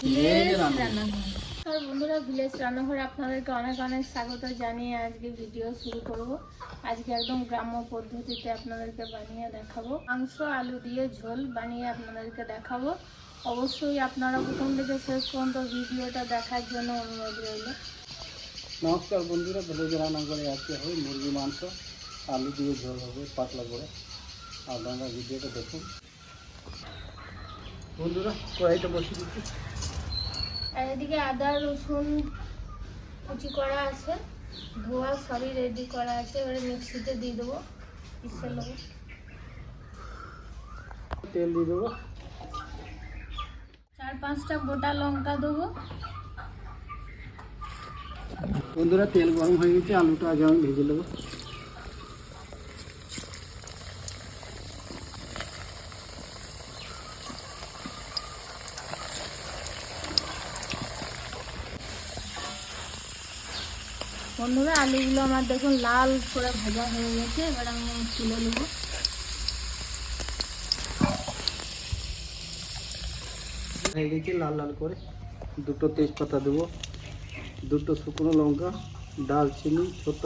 আর বন্ধুরা ভিলেজ রান্নাঘরে আপনাদেরকে অনেক অনেক স্বাগত জানিয়ে আজকে ভিডিও শুরু করব। আজকে একদম গ্রাম্য পদ্ধতিতে আপনাদেরকে বানিয়ে দেখাবো। মাংস আলু দিয়ে ঝোল বানিয়ে আপনাদেরকে দেখাবো। অবশ্যই আপনারা প্রথম থেকে শেষ পর্যন্ত ভিডিওটা দেখার জন্য অনুরোধ রইল। নমস্কার বন্ধুরা ভিলেজ রান্না করে আজকে হবে মুরগি মাংস আলু দিয়ে ঝোল হবে পাতলা করে। আপনারা ভিডিওটা দেখুন। বন্ধুরা কড়াইটা বসিয়ে দিচ্ছি। আর এদিকে আদা রসুন কুচি করা আছে ধোয়া সবই রেডি করা আছে এবারে মিক্সিতে দিয়ে দেবো তেল দিয়ে দেবো। চার পাঁচটা গোটা লঙ্কা দেবো। বন্ধুরা তেল গরম হয়ে গেছে আলুটা আগে আমি ভেজে নেব। বন্ধুরা, আলুগুলো আমার দেখুন লাল করে ভাজা হয়ে গেছে, এবার আমি তুলে নেব। হয়ে গেছে লাল লাল করে। দুটো তেজপাতা দেবো, দুটো শুকনো লঙ্কা দালচিনি ছোট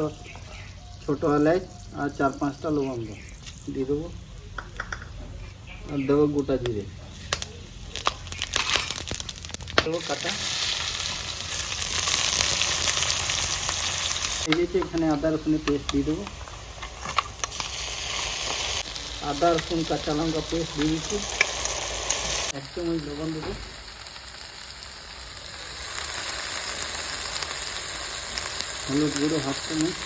ছোট এলাচ আর চার পাঁচটা লবঙ্গ দিয়ে দেবো। আর দেবো গোটা জিরে। দেবো কাটা এই যে এখানে আদা রসুনের পেস্ট দিয়ে দেবো। আদা রসুন, কাঁচা লঙ্কা পেস্ট দিয়ে দিচ্ছি। এক চামচ লবণ দেবো। হলুদ গুঁড়ো হাফ চামচ।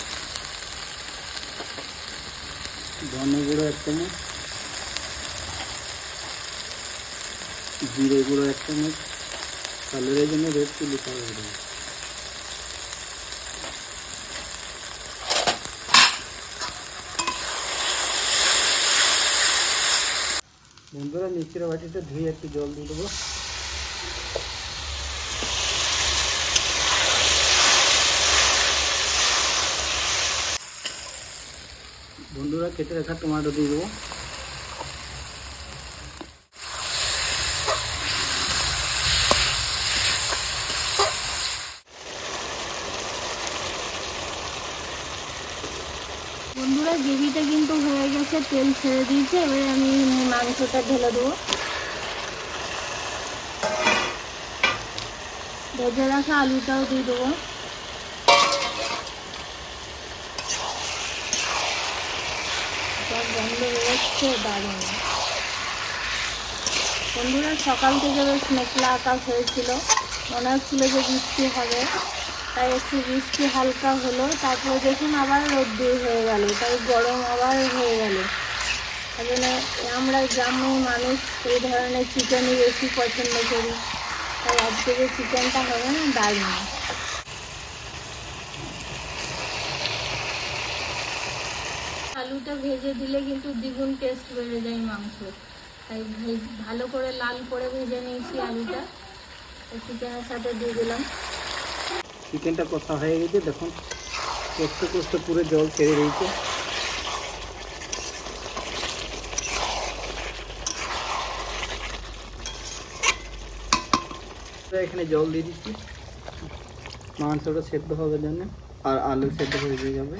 ধনে গুঁড়ো এক চামচ। জিরে গুঁড়ো এক চামচ। কালারের জন্য রেড চিলি পাউডার দেবো। বন্ধুরা মিক্সির বাটিটা ধুয়ে একটু জল দিয়ে দেবো। বন্ধুরা কেটে রাখা টমেটো দিয়ে দেবো। বন্ধুরা, গ্রেভিটা কিন্তু হয়ে গেছে, তেল ছেড়ে দিয়েছে। এবারে আমি মাংসটা ঢেলে দেবো। ভেজে রাখা আলুটাও দিয়ে দেবো। বন্ধুরা, সকাল থেকে বেশ মেঘলা আকাশ হয়েছিল। মনে হচ্ছিল যে বৃষ্টি হবে। তাই একটু বৃষ্টি হালকা হলো, তারপরে দেখুন আবার রোদ্দুর হয়ে গেল, তাই গরম আবার হয়ে গেল। আমরা গ্রামের মানুষ এই ধরনের চিকেনই বেশি পছন্দ করি। তাই আজকে যে চিকেনটা হবে না, দারুণ। আলুটা ভেজে দিলে কিন্তু দ্বিগুণ টেস্ট বেড়ে যায় মাংস তাই ভালো করে লাল করে ভেজে নিয়েছি আলুটা। চিকেনের সাথে দিয়ে দিলাম। চিকেনটা কষা হয়ে গেছে, দেখুন। কষতে কষতে পুরো জল ছেড়ে দিয়েছে। এখানে জল দিয়ে দিচ্ছি। মাংসটা সেদ্ধ হবে জন্য, আর আলু সেদ্ধ হয়ে যাবে।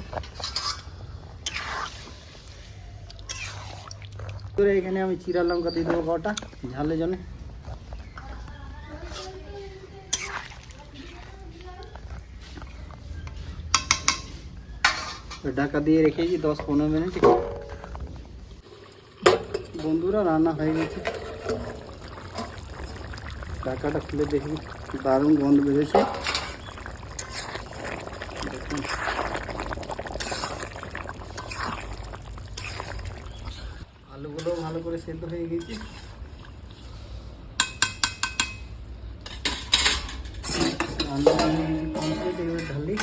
এখানে আমি চিরা লঙ্কা দিয়ে দেবো কটা ঝালের জন্য। ঢাকা দিয়ে রেখেছি দশ পনেরো মিনিট। বন্ধুরা, রান্না হয়ে গেছে। ঢাকাটা খুলে দেখি, দারুণ গন্ধ বেরোছে আলুগুলো ভালো করে সেদ্ধ হয়ে গেছে। আলু ঢালি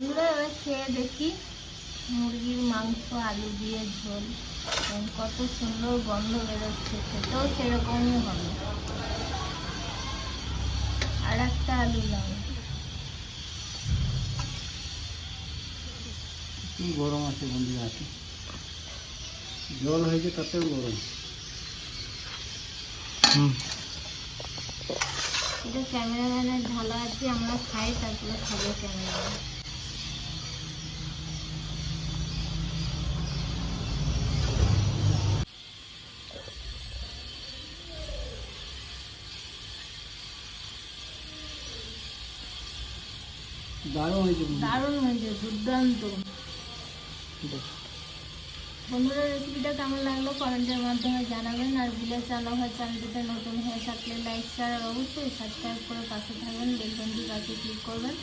বন্ধুরা এবার খেয়ে দেখি মুরগির মাংস আলু দিয়ে ঝোল। এবং কত সুন্দর গন্ধ বেরোচ্ছে খেতেও সেরকমই হবে। আর একটা আলু লাউ কি গরম আছে বন্ধু আছে। জল হয়েছে তাতেও গরম। এটা ক্যামেরাম্যানের ঢালা আছে আমরা খাই তারপরে খাব ক্যামেরাম্যান। দারুণ হয়েছে। দারুণ হয়েছে দুর্দান্ত। বন্ধুরা রেসিপিটা কেমন লাগল কমেন্টের মাধ্যমে জানাবেন। আর ভিলেজ রান্নাঘর চ্যানেলটিতে নতুন হয়ে থাকলে লাইক শেয়ার আর অবশ্যই সাবস্ক্রাইব করে পাশে থাকবেন বেলবন্দি কাছে ক্লিক করবেন।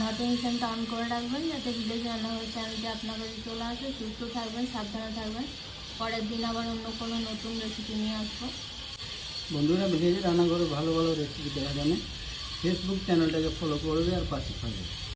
নোটিফিকেশনটা অন করে রাখবেন যাতে ভিলেজ রান্নাঘর চ্যানেলটি আপনার কাছে চলে আসে সুস্থ থাকবেন সাবধানে থাকবেন। পরের দিন আবার অন্য কোনো নতুন রেসিপি নিয়ে আসব। বন্ধুরা ভিলেজে রান্না করে ভালো ভালো রেসিপি দেখা জানে ফেসবুক চ্যানেলটাকে ফলো করবে আর পাশে থাকবে।